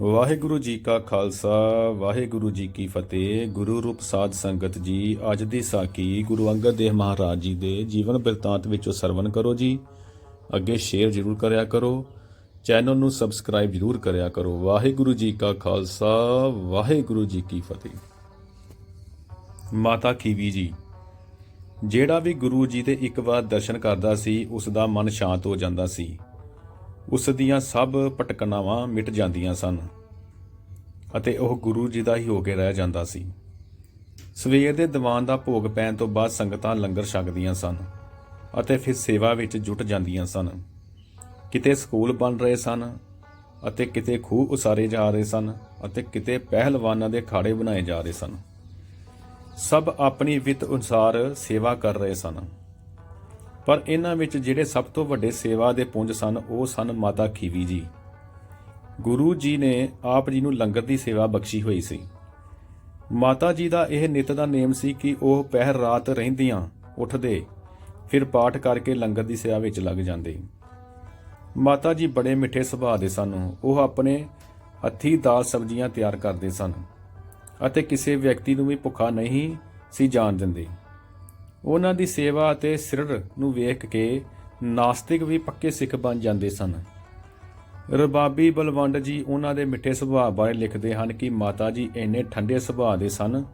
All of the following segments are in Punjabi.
ਵਾਹਿਗੁਰੂ ਜੀ ਕਾ ਖਾਲਸਾ, ਵਾਹਿਗੁਰੂ ਜੀ ਕੀ ਫਤਿਹ। ਗੁਰੂ ਰੂਪ ਸਾਧ ਸੰਗਤ ਜੀ, ਅੱਜ ਦੀ ਸਾਖੀ ਗੁਰੂ ਅੰਗਦ ਦੇਵ ਮਹਾਰਾਜ ਜੀ ਦੇ ਜੀਵਨ ਬਿਰਤਾਂਤ ਵਿੱਚੋਂ ਸਰਵਣ ਕਰੋ ਜੀ। ਅੱਗੇ ਸ਼ੇਅਰ ਜ਼ਰੂਰ ਕਰਿਆ ਕਰੋ, ਚੈਨਲ ਨੂੰ ਸਬਸਕ੍ਰਾਈਬ ਜ਼ਰੂਰ ਕਰਿਆ ਕਰੋ। ਵਾਹਿਗੁਰੂ ਜੀ ਕਾ ਖਾਲਸਾ, ਵਾਹਿਗੁਰੂ ਜੀ ਕੀ ਫਤਿਹ। ਮਾਤਾ ਖੀਵੀ ਜੀ, ਜਿਹੜਾ ਵੀ ਗੁਰੂ ਜੀ ਦੇ ਇੱਕ ਵਾਰ ਦਰਸ਼ਨ ਕਰਦਾ ਸੀ, ਉਸ ਦਾ ਮਨ ਸ਼ਾਂਤ ਹੋ ਜਾਂਦਾ ਸੀ। ਉਸ ਦੀਆਂ ਸਭ ਭਟਕਣਾਵਾਂ ਮਿਟ ਜਾਂਦੀਆਂ ਸਨ ਅਤੇ ਉਹ ਗੁਰੂ ਜੀ ਦਾ ਹੀ ਹੋ ਕੇ ਰਹਿ ਜਾਂਦਾ ਸੀ। ਸਵੇਰ ਦੇ ਦੀਵਾਨ ਦਾ ਭੋਗ ਪੈਣ ਤੋਂ ਬਾਅਦ ਸੰਗਤਾਂ ਲੰਗਰ ਛਕਦੀਆਂ ਸਨ ਅਤੇ ਫਿਰ ਸੇਵਾ ਵਿੱਚ ਜੁਟ ਜਾਂਦੀਆਂ ਸਨ। ਕਿਤੇ ਸਕੂਲ ਬਣ ਰਹੇ ਸਨ ਅਤੇ ਕਿਤੇ ਖੂਹ ਉਸਾਰੇ ਜਾ ਰਹੇ ਸਨ ਅਤੇ ਕਿਤੇ ਪਹਿਲਵਾਨਾਂ ਦੇ ਖਾੜੇ ਬਣਾਏ ਜਾ ਰਹੇ ਸਨ। ਸਭ ਆਪਣੀ ਵਿੱਤ ਅਨੁਸਾਰ ਸੇਵਾ ਕਰ ਰਹੇ ਸਨ। ਪਰ ਇਹਨਾਂ ਵਿੱਚ ਜਿਹੜੇ ਸਭ ਤੋਂ ਵੱਡੇ ਸੇਵਾ ਦੇ ਪੁੰਜ ਸਨ, ਉਹ ਸਨ ਮਾਤਾ ਖੀਵੀ ਜੀ। ਗੁਰੂ ਜੀ ਨੇ ਆਪ ਜੀ ਨੂੰ ਲੰਗਰ ਦੀ ਸੇਵਾ ਬਖਸ਼ੀ ਹੋਈ ਸੀ। ਮਾਤਾ ਜੀ ਦਾ ਇਹ ਨਿਤ ਦਾ ਨੇਮ ਸੀ ਕਿ ਉਹ ਪਹਿਰ ਰਾਤ ਰਹਿੰਦੀਆਂ ਉੱਠਦੇ, ਫਿਰ ਪਾਠ ਕਰਕੇ ਲੰਗਰ ਦੀ ਸੇਵਾ ਵਿੱਚ ਲੱਗ ਜਾਂਦੇ। ਮਾਤਾ ਜੀ ਬੜੇ ਮਿੱਠੇ ਸੁਭਾਅ ਦੇ ਸਨ, ਉਹ ਆਪਣੇ ਹੱਥੀ ਦਾਲ ਸਬਜ਼ੀਆਂ ਤਿਆਰ ਕਰਦੇ ਸਨ ਅਤੇ ਕਿਸੇ ਵਿਅਕਤੀ ਨੂੰ ਵੀ ਭੁੱਖਾ ਨਹੀਂ ਸੀ ਜਾਣ ਦਿੰਦੇ। ਉਹਨਾਂ ਦੀ ਸੇਵਾ ਅਤੇ ਸਿਰੜ ਨੂੰ ਵੇਖ ਕੇ ਨਾਸਤਿਕ ਵੀ ਪੱਕੇ ਸਿੱਖ ਬਣ ਜਾਂਦੇ ਸਨ। ਰਬਾਬੀ ਬਲਵੰਡ ਜੀ ਉਹਨਾਂ ਦੇ ਮਿੱਠੇ ਸੁਭਾਅ ਬਾਰੇ ਲਿਖਦੇ ਹਨ ਕਿ ਮਾਤਾ ਜੀ ਇੰਨੇ ਠੰਡੇ ਸੁਭਾਅ ਦੇ ਸਨ,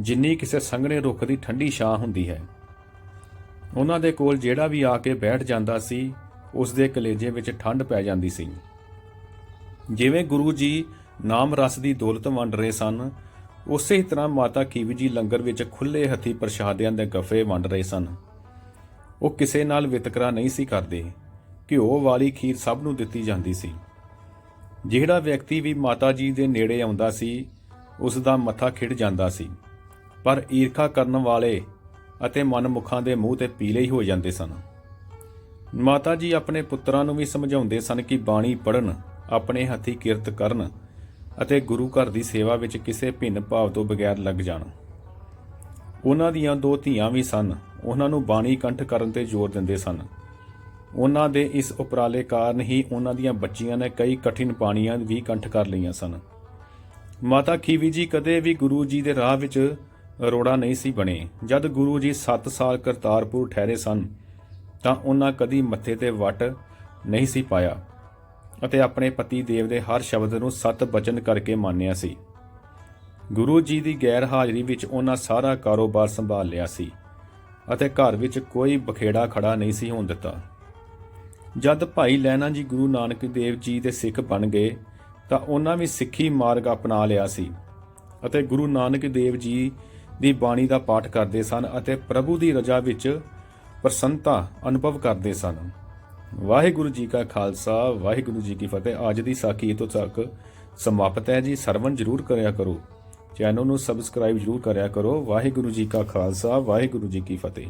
ਜਿੰਨੀ ਕਿਸੇ ਸੰਘਣੇ ਰੁੱਖ ਦੀ ਠੰਡੀ ਛਾਂ ਹੁੰਦੀ ਹੈ। ਉਹਨਾਂ ਦੇ ਕੋਲ ਜਿਹੜਾ ਵੀ ਆ ਕੇ ਬੈਠ ਜਾਂਦਾ ਸੀ, ਉਸ ਦੇ ਕਲੇਜੇ ਵਿੱਚ ਠੰਡ ਪੈ ਜਾਂਦੀ ਸੀ। ਜਿਵੇਂ ਗੁਰੂ ਜੀ ਨਾਮ ਰਸ ਦੀ ਦੌਲਤ ਵੰਡ ਰਹੇ ਸਨ ਉਸੇ ਹੀ ਤਰ੍ਹਾਂ ਮਾਤਾ ਕੀਵੀ ਜੀ ਲੰਗਰ ਵਿੱਚ ਖੁੱਲੇ ਹੱਥੀ ਪ੍ਰਸ਼ਾਦਿਆਂ ਦੇ ਗੱਫੇ ਵੰਡ ਰਹੇ ਸਨ। ਉਹ ਕਿਸੇ ਨਾਲ ਵਿਤਕਰਾ ਨਹੀਂ ਸੀ ਕਰਦੇ। ਘਿਓ ਵਾਲੀ ਖੀਰ ਸਭ ਨੂੰ ਦਿੱਤੀ ਜਾਂਦੀ ਸੀ। ਜਿਹੜਾ ਵਿਅਕਤੀ ਵੀ ਮਾਤਾ ਜੀ ਦੇ ਨੇੜੇ ਆਉਂਦਾ ਸੀ ਉਸ ਦਾ ਮੱਥਾ ਖਿੜ ਜਾਂਦਾ ਸੀ। ਪਰ ਈਰਖਾ ਕਰਨ ਵਾਲੇ ਅਤੇ ਮਨਮੁਖਾਂ ਦੇ ਮੂੰਹ ਤੇ ਪੀਲੇ ਹੀ ਹੋ ਜਾਂਦੇ ਸਨ। ਮਾਤਾ ਜੀ ਆਪਣੇ ਪੁੱਤਰਾਂ ਨੂੰ ਵੀ ਸਮਝਾਉਂਦੇ ਸਨ ਕਿ ਬਾਣੀ ਪੜਨ ਆਪਣੇ ਹੱਥੀ ਕਿਰਤ ਕਰਨ ਅਤੇ ਗੁਰੂ ਘਰ ਦੀ ਸੇਵਾ ਵਿੱਚ ਕਿਸੇ ਭਿੰਨ ਭਾਵ ਤੋਂ ਬਗੈਰ ਲੱਗ ਜਾਣ। ਉਹਨਾਂ ਦੀਆਂ ਦੋ ਧੀਆਂ ਵੀ ਸਨ। ਉਹਨਾਂ ਨੂੰ ਬਾਣੀ ਕੰਠ ਕਰਨ ਤੇ ਜ਼ੋਰ ਦਿੰਦੇ ਸਨ। ਉਹਨਾਂ ਦੇ ਇਸ ਉਪਰਾਲੇ ਕਾਰਨ ਹੀ ਉਹਨਾਂ ਦੀਆਂ ਬੱਚੀਆਂ ਨੇ ਕਈ ਕਠਿਨ ਬਾਣੀਆਂ ਵੀ ਕੰਠ ਕਰ ਲਈਆਂ ਸਨ। ਮਾਤਾ ਖੀਵੀ ਜੀ ਕਦੇ ਵੀ ਗੁਰੂ ਜੀ ਦੇ ਰਾਹ ਵਿੱਚ ਰੋੜਾ ਨਹੀਂ ਸੀ ਬਣੇ। ਜਦ ਗੁਰੂ ਜੀ 7 ਸਾਲ ਕਰਤਾਰਪੁਰ ਠਹਿਰੇ ਸਨ, ਤਾਂ ਉਹਨਾਂ ਕਦੀ ਮੱਥੇ ਤੇ ਵਟ ਨਹੀਂ ਸੀ ਪਾਇਆ। ਅਤੇ ਆਪਣੇ ਪਤੀ ਦੇਵ ਦੇ ਹਰ ਸ਼ਬਦ ਨੂੰ ਸਤ ਬਚਨ ਕਰਕੇ ਮੰਨਿਆ ਸੀ। ਗੁਰੂ ਜੀ ਦੀ ਗੈਰ ਹਾਜ਼ਰੀ ਵਿੱਚ ਉਹਨਾਂ ਸਾਰਾ ਕਾਰੋਬਾਰ ਸੰਭਾਲ ਲਿਆ ਸੀ ਅਤੇ ਘਰ ਵਿੱਚ ਕੋਈ ਬਖੇੜਾ ਖੜਾ ਨਹੀਂ ਸੀ ਹੋਣ ਦਿੱਤਾ। ਜਦ ਭਾਈ ਲੈਣਾ ਜੀ ਗੁਰੂ ਨਾਨਕ ਦੇਵ ਜੀ ਦੇ ਸਿੱਖ ਬਣ ਗਏ ਤਾਂ ਉਹਨਾਂ ਵੀ ਸਿੱਖੀ ਮਾਰਗ ਅਪਣਾ ਲਿਆ ਸੀ ਅਤੇ ਗੁਰੂ ਨਾਨਕ ਦੇਵ ਜੀ ਦੀ ਬਾਣੀ ਦਾ ਪਾਠ ਕਰਦੇ ਸਨ ਅਤੇ ਪ੍ਰਭੂ ਦੀ ਰਜ਼ਾ ਵਿੱਚ ਪ੍ਰਸੰਨਤਾ ਅਨੁਭਵ ਕਰਦੇ ਸਨ। ਵਾਹਿਗੁਰੂ ਜੀ ਕਾ ਖਾਲਸਾ, ਵਾਹਿਗੁਰੂ ਜੀ ਕੀ ਫਤਿਹ। ਅੱਜ ਦੀ ਸਾਖੀ ਇਤੋਂ ਤੱਕ ਸਮਾਪਤ ਹੈ ਜੀ। ਸਰਵਨ ਜਰੂਰ ਕਰਿਆ ਕਰੋ। ਚੈਨਲ ਨੂੰ ਸਬਸਕ੍ਰਾਈਬ ਜਰੂਰ ਕਰਿਆ ਕਰੋ। ਵਾਹਿਗੁਰੂ ਜੀ ਕਾ ਖਾਲਸਾ, ਵਾਹਿਗੁਰੂ ਜੀ ਕੀ ਫਤਿਹ।